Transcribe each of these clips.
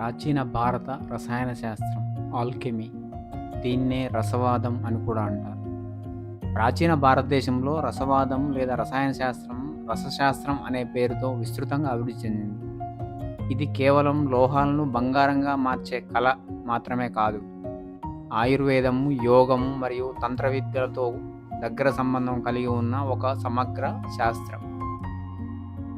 ప్రాచీన భారత రసాయన శాస్త్రం ఆల్కెమీ. దీన్నే రసవాదం అని కూడా అంటారు. ప్రాచీన భారతదేశంలో రసవాదం లేదా రసాయన శాస్త్రం రసశాస్త్రం అనే పేరుతో విస్తృతంగా అభివృద్ధి చెందింది. ఇది కేవలం లోహాలను బంగారంగా మార్చే కళ మాత్రమే కాదు ఆయుర్వేదము యోగము మరియు తంత్ర విద్యలతో దగ్గర సంబంధం కలిగి ఉన్న ఒక సమగ్ర శాస్త్రం.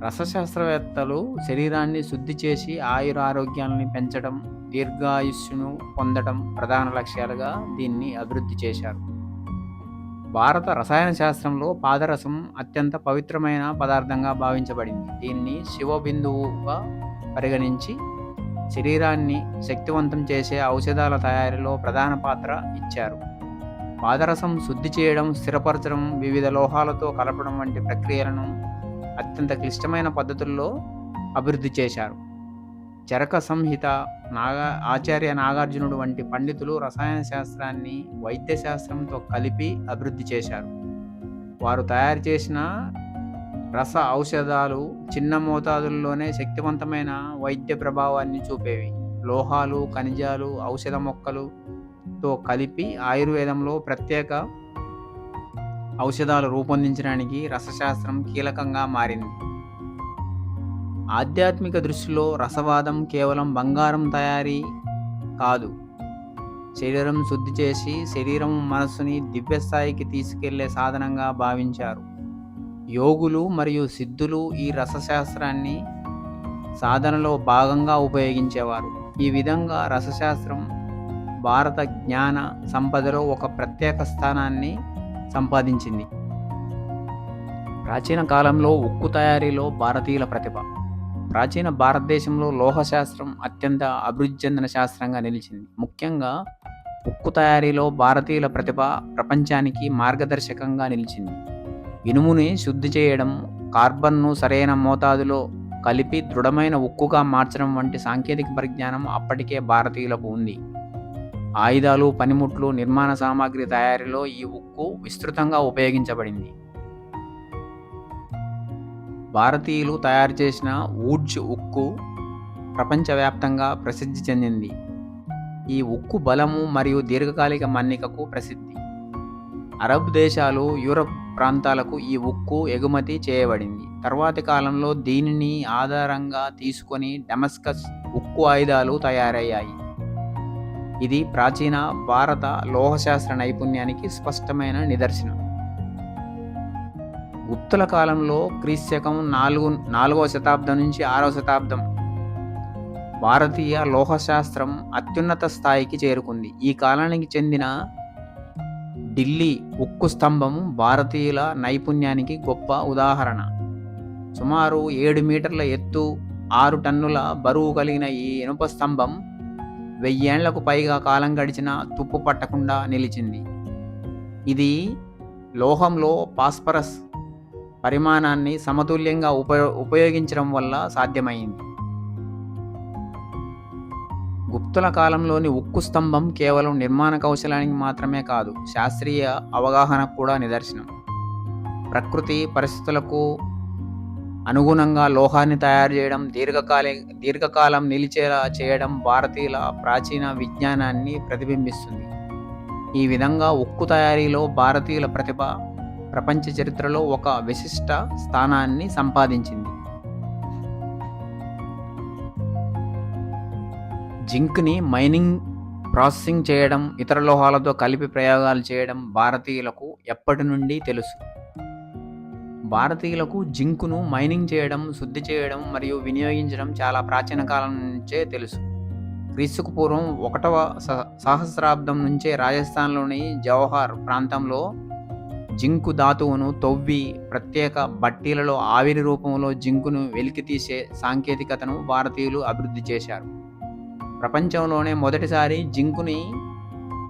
రసశాస్త్రవేత్తలు శరీరాన్ని శుద్ధి చేసి ఆయుర ఆరోగ్యాలని పెంచడం దీర్ఘాయుస్సును పొందడం ప్రధాన లక్ష్యాలుగా దీన్ని అభివృద్ధి చేశారు. భారత రసాయన శాస్త్రంలో పాదరసం అత్యంత పవిత్రమైన పదార్థంగా భావించబడింది. దీన్ని శివబిందువుగా పరిగణించి శరీరాన్ని శక్తివంతం చేసే ఔషధాల తయారీలో ప్రధాన పాత్ర ఇచ్చారు. పాదరసం శుద్ధి చేయడం స్థిరపరచడం వివిధ లోహాలతో కలపడం వంటి ప్రక్రియలను అత్యంత క్లిష్టమైన పద్ధతుల్లో అభివృద్ధి చేశారు. చరక సంహిత నాగా ఆచార్య నాగార్జునుడు వంటి పండితులు రసాయన శాస్త్రాన్ని వైద్య శాస్త్రంతో కలిపి అభివృద్ధి చేశారు. వారు తయారు చేసిన రస ఔషధాలు చిన్న మోతాదుల్లోనే శక్తివంతమైన వైద్య ప్రభావాన్ని చూపేవి. లోహాలు ఖనిజాలు ఔషధ మొక్కలుతో కలిపి ఆయుర్వేదంలో ప్రత్యేక ఔషధాలు రూపొందించడానికి రసశాస్త్రం కీలకంగా మారింది. ఆధ్యాత్మిక దృష్టిలో రసవాదం కేవలం బంగారం తయారీ కాదు. శరీరం శుద్ధి చేసి శరీరం మనస్సుని దివ్యస్థాయికి తీసుకెళ్ళే సాధనంగా భావించారు. యోగులు మరియు సిద్ధులు ఈ రసశాస్త్రాన్ని సాధనలో భాగంగా ఉపయోగించేవారు. ఈ విధంగా రసశాస్త్రం భారత జ్ఞాన సంపదలో ఒక ప్రత్యేక స్థానాన్ని సంపాదించింది. ప్రాచీన కాలంలో ఉక్కు తయారీలో భారతీయుల ప్రతిభ. ప్రాచీన భారతదేశంలో లోహశాస్త్రం అత్యంత అభివృద్ధి చెందిన శాస్త్రంగా నిలిచింది. ముఖ్యంగా ఉక్కు తయారీలో భారతీయుల ప్రతిభ ప్రపంచానికి మార్గదర్శకంగా నిలిచింది. ఇనుముని శుద్ధి చేయడం కార్బన్ను సరైన మోతాదులో కలిపి దృఢమైన ఉక్కుగా మార్చడం వంటి సాంకేతిక పరిజ్ఞానం అప్పటికే భారతీయులకు ఉంది. ఆయుధాలు పనిముట్లు నిర్మాణ సామాగ్రి తయారీలో ఈ ఉక్కు విస్తృతంగా ఉపయోగించబడింది. భారతీయులు తయారు చేసిన ఊడ్జ్ ఉక్కు ప్రపంచవ్యాప్తంగా ప్రసిద్ధి చెందింది. ఈ ఉక్కు బలము మరియు దీర్ఘకాలిక మన్నికకు ప్రసిద్ధి. అరబ్ దేశాలు యూరప్ ప్రాంతాలకు ఈ ఉక్కు ఎగుమతి చేయబడింది. తర్వాతి కాలంలో దీనిని ఆధారంగా తీసుకొని డెమస్కస్ ఉక్కు ఆయుధాలు తయారయ్యాయి. ఇది ప్రాచీన భారత లోహశాస్త్ర నైపుణ్యానికి స్పష్టమైన నిదర్శనం. గుప్తుల కాలంలో క్రీశకం నాలుగు నాలుగవ శతాబ్దం నుంచి ఆరవ శతాబ్దం భారతీయ లోహశాస్త్రం అత్యున్నత స్థాయికి చేరుకుంది. ఈ కాలానికి చెందిన ఢిల్లీ ఉక్కు స్తంభం భారతీయుల నైపుణ్యానికి గొప్ప ఉదాహరణ. సుమారు ఏడు మీటర్ల ఎత్తు ఆరు టన్నుల బరువు కలిగిన ఈ ఇనుప స్తంభం వెయ్యేళ్ళకు పైగా కాలం గడిచిన తుప్పు పట్టకుండా నిలిచింది. ఇది లోహంలో పాస్పరస్ పరిమాణాన్ని సమతుల్యంగా ఉపయో ఉపయోగించడం వల్ల సాధ్యమైంది. గుప్తుల కాలంలోని ఉక్కు స్తంభం కేవలం నిర్మాణ కౌశలానికి మాత్రమే కాదు శాస్త్రీయ అవగాహనకు కూడా నిదర్శనం. ప్రకృతి పరిస్థితులకు అనుగుణంగా లోహాన్ని తయారు చేయడం దీర్ఘకాలి దీర్ఘకాలం నిలిచేలా చేయడం భారతీయుల ప్రాచీన విజ్ఞానాన్ని ప్రతిబింబిస్తుంది. ఈ విధంగా ఉక్కు తయారీలో భారతీయుల ప్రతిభ ప్రపంచ చరిత్రలో ఒక విశిష్ట స్థానాన్ని సంపాదించింది. జింక్ని మైనింగ్ ప్రాసెసింగ్ చేయడం ఇతర లోహాలతో కలిపి ప్రయోగాలు చేయడం భారతీయులకు ఎప్పటి నుండి తెలుసు? భారతీయులకు జింకును మైనింగ్ చేయడం శుద్ధి చేయడం మరియు వినియోగించడం చాలా ప్రాచీన కాలం నుంచే తెలుసు. క్రీస్తుకు పూర్వం ఒకటవ సహస్రాబ్దం నుంచే రాజస్థాన్లోని జవహర్ ప్రాంతంలో జింకు ధాతువును తొవ్వి ప్రత్యేక బట్టీలలో ఆవిరి రూపంలో జింకును వెలికితీసే సాంకేతికతను భారతీయులు అభివృద్ధి చేశారు. ప్రపంచంలోనే మొదటిసారి జింకుని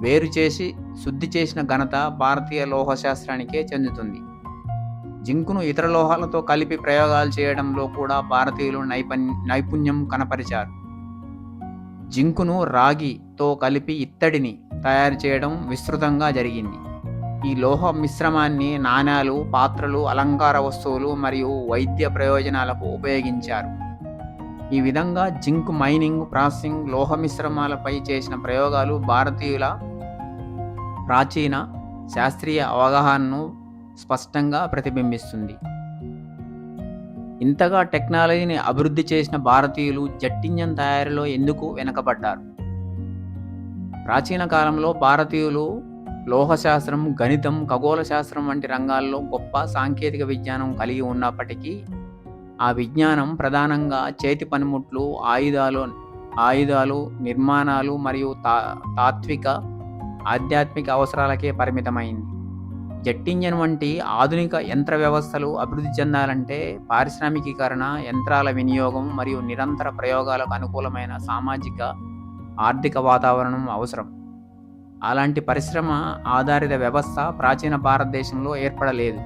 వేరు చేసి శుద్ధి చేసిన ఘనత భారతీయ లోహశాస్త్రానికే చెందుతుంది. జింకును ఇతర లోహాలతో కలిపి ప్రయోగాలు చేయడంలో కూడా భారతీయులు నైపుణ్ నైపుణ్యం కనపరిచారు. జింకును రాగితో కలిపి ఇత్తడిని తయారు చేయడం విస్తృతంగా జరిగింది. ఈ లోహ మిశ్రమాన్ని నాణాలు పాత్రలు అలంకార వస్తువులు మరియు వైద్య ప్రయోజనాలకు ఉపయోగించారు. ఈ విధంగా జింక్ మైనింగ్ ప్రాసెసింగ్ లోహ మిశ్రమాలపై చేసిన ప్రయోగాలు భారతీయుల ప్రాచీన శాస్త్రీయ అవగాహనను స్పష్టంగా ప్రతిబింబిస్తుంది. ఇంతగా టెక్నాలజీని అభివృద్ధి చేసిన భారతీయులు జెట్ ఇంజన్ తయారీలో ఎందుకు వెనకబడ్డారు? ప్రాచీన కాలంలో భారతీయులు లోహశాస్త్రం గణితం ఖగోళ శాస్త్రం వంటి రంగాల్లో గొప్ప సాంకేతిక విజ్ఞానం కలిగి ఉన్నప్పటికీ ఆ విజ్ఞానం ప్రధానంగా చేతి పనిముట్లు ఆయుధాలు ఆయుధాలు నిర్మాణాలు మరియు తా తాత్విక ఆధ్యాత్మిక అవసరాలకే పరిమితమైంది. జెట్ ఇంజన్ వంటి ఆధునిక యంత్ర వ్యవస్థలు అభివృద్ధి చెందాలంటే పారిశ్రామికీకరణ యంత్రాల వినియోగం మరియు నిరంతర ప్రయోగాలకు అనుకూలమైన సామాజిక ఆర్థిక వాతావరణం అవసరం. అలాంటి పరిశ్రమ ఆధారిత వ్యవస్థ ప్రాచీన భారతదేశంలో ఏర్పడలేదు.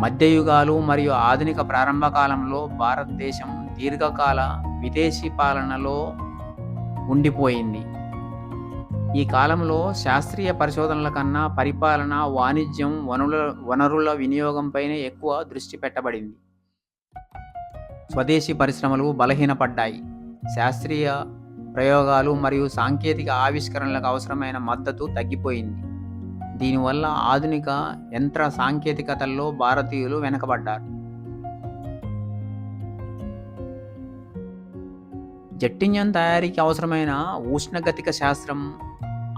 మధ్యయుగాలు మరియు ఆధునిక ప్రారంభ కాలంలో భారతదేశం దీర్ఘకాల విదేశీ పాలనలో ఉండిపోయింది. ఈ కాలంలో శాస్త్రీయ పరిశోధనల కన్నా పరిపాలన వాణిజ్యం వనరుల వనరుల వినియోగంపైనే ఎక్కువ దృష్టి పెట్టబడింది. స్వదేశీ పరిశ్రమలు బలహీనపడ్డాయి. శాస్త్రీయ ప్రయోగాలు మరియు సాంకేతిక ఆవిష్కరణలకు అవసరమైన మద్దతు తగ్గిపోయింది. దీనివల్ల ఆధునిక యంత్ర సాంకేతికతల్లో భారతీయులు వెనకబడ్డారు. జెట్ ఇంజన్ తయారీకి అవసరమైన ఉష్ణగతిక శాస్త్రం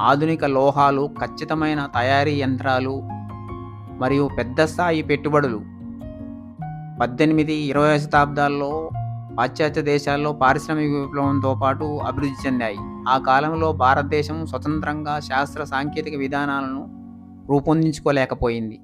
ఆధునిక లోహాలు ఖచ్చితమైన తయారీ యంత్రాలు మరియు పెద్ద స్థాయి పెట్టుబడులు. పద్దెనిమిది ఇరవై శతాబ్దాల్లో పాశ్చాత్య దేశాల్లో పారిశ్రామిక విప్లవంతో పాటు అభివృద్ధి చెందాయి. ఆ కాలంలో భారతదేశం స్వతంత్రంగా శాస్త్ర సాంకేతిక విధానాలను రూపొందించుకోలేకపోయింది.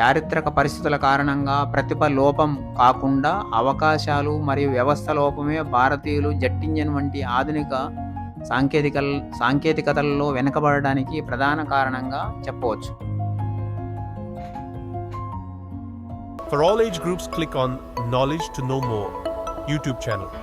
చారిత్రక పరిస్థితుల కారణంగా ప్రతిభ లోపం కాకుండా అవకాశాలు మరియు వ్యవస్థ లోపమే భారతీయులు జట్టింజన్ వంటి ఆధునిక సాంకేతిక సాంకేతికతల్లో వెనుకబడడానికి ప్రధాన కారణంగా చెప్పవచ్చు. For groups click on knowledge to know more YouTube channel